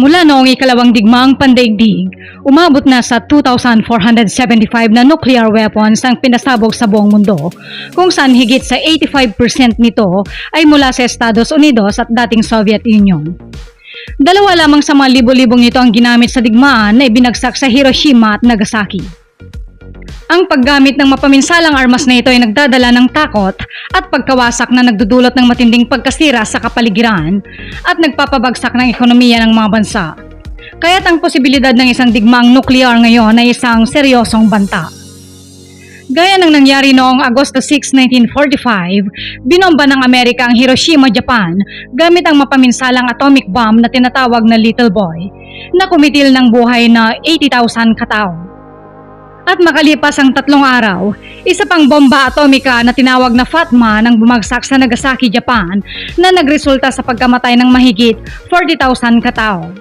Mula noong ikalawang digmaang pandaigdig, umabot na sa 2,475 na nuclear weapons ang pinasabog sa buong mundo, kung saan higit sa 85% nito ay mula sa Estados Unidos at dating Soviet Union. Dalawa lamang sa mga libo-libong nito ang ginamit sa digmaan na ibinagsak sa Hiroshima at Nagasaki. Ang paggamit ng mapaminsalang armas na ito ay nagdadala ng takot at pagkawasak na nagdudulot ng matinding pagkasira sa kapaligiran at nagpapabagsak ng ekonomiya ng mga bansa. Kaya't ang posibilidad ng isang digmaang nuklear ngayon ay isang seryosong banta. Gaya ng nangyari noong Agosto 6, 1945, binomba ng Amerika ang Hiroshima, Japan gamit ang mapaminsalang atomic bomb na tinatawag na Little Boy na kumitil ng buhay na 80,000 katao. At makalipas ang tatlong araw, isa pang bomba atomika na tinawag na Fatma nang bumagsak sa Nagasaki, Japan na nagresulta sa pagkamatay ng mahigit 40,000 katao.